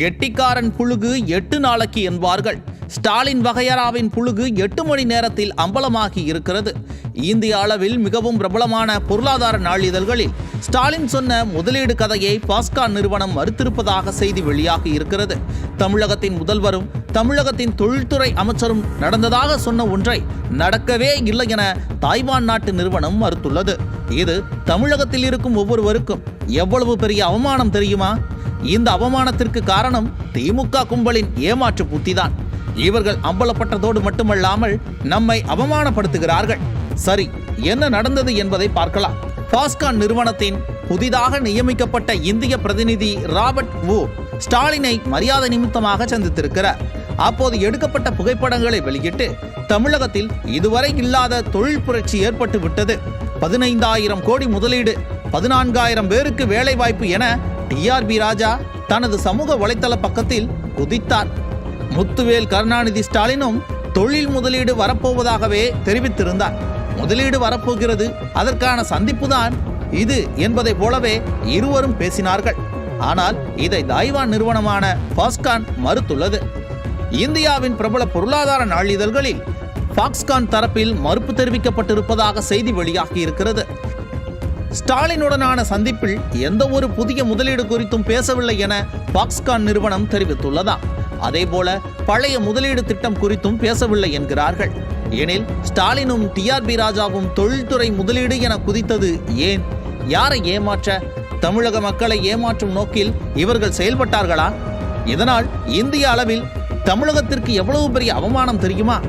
கெட்டிக்காரன் புழுகு எட்டு நாளைக்கு என்பார்கள். ஸ்டாலின் வகையறாவின் புழுகு எட்டு மணி நேரத்தில் அம்பலமாகி இருக்கிறது. இந்திய அளவில் மிகவும் பிரபலமான பொருளாதார நாளிதழ்களில் ஸ்டாலின் சொன்ன முதலீடு கதையை பாஸ்கான் நிறுவனம் மறுத்திருப்பதாக செய்தி வெளியாகி இருக்கிறது. தமிழகத்தின் முதல்வரும் தமிழகத்தின் தொழில்துறை அமைச்சரும் நடந்ததாக சொன்ன ஒன்றை நடக்கவே இல்லை என தாய்வான் நாட்டு நிறுவனம் மறுத்துள்ளது. இது தமிழகத்தில் இருக்கும் ஒவ்வொருவருக்கும் எவ்வளவு பெரிய அவமானம் தெரியுமா? இந்த அவமானத்திற்கு காரணம் திமுக கும்பலின் ஏமாற்று புத்திதான். இவர்கள் அம்பலப்பட்டதோடு மட்டுமல்லாமல் நம்மை அவமானப்படுத்துகிறார்கள். சரி என்ன நடந்தது என்பதை பார்க்கலாம். பாஸ்கான் நிறுவனத்தின் புதிதாக நியமிக்கப்பட்ட இந்திய பிரதிநிதி ராபர்ட் வு ஸ்டாலினை மரியாதை நிமித்தமாக சந்தித்திருக்கிறார். அப்போது எடுக்கப்பட்ட புகைப்படங்களை வெளியிட்டு தமிழகத்தில் இதுவரை இல்லாத தொழில் புரட்சி ஏற்பட்டு விட்டது பதினைந்தாயிரம் கோடி முதலீடு பதினான்காயிரம் பேருக்கு வேலைவாய்ப்பு என டிஆர்பி ராஜா தனது சமூக வலைத்தள பக்கத்தில் குதித்தார். முத்துவேல் கருணாநிதி ஸ்டாலினும் தொழில் முதலீடு வரப்போவதாகவே தெரிவித்திருந்தார். முதலீடு வரப்போகிறது அதற்கான சந்திப்பு தான் இது என்பதை போலவே இருவரும் பேசினார்கள். ஆனால் இதை தாய்வான் நிறுவனமான பாஸ்கான் மறுத்துள்ளது. இந்தியாவின் பிரபல பொருளாதார நாளிதழ்களில் பாக்ஸ்கான் தரப்பில் மறுப்பு தெரிவிக்கப்பட்டிருப்பதாக செய்தி வெளியாகி இருக்கிறது ஸ்டாலினுடனான சந்திப்பில் எந்த ஒரு புதிய முதலீடு குறித்தும் பேசவில்லை என பாக்ஸ்கான் நிறுவனம் தெரிவித்துள்ளதாம் அதேபோல பழைய முதலீடு திட்டம் குறித்தும் பேசவில்லை என்கிறார்கள். எனில் ஸ்டாலினும் டிஆர்பி ராஜாவும் தொழில்துறை முதலீடு என குதித்தது ஏன்? யாரை ஏமாற்ற? தமிழக மக்களை ஏமாற்றும் நோக்கில் இவர்கள் செயல்பட்டார்களா? இதனால் இந்திய அளவில் தமிழகத்திற்கு எவ்வளவு பெரிய அவமானம் தெரியுமா?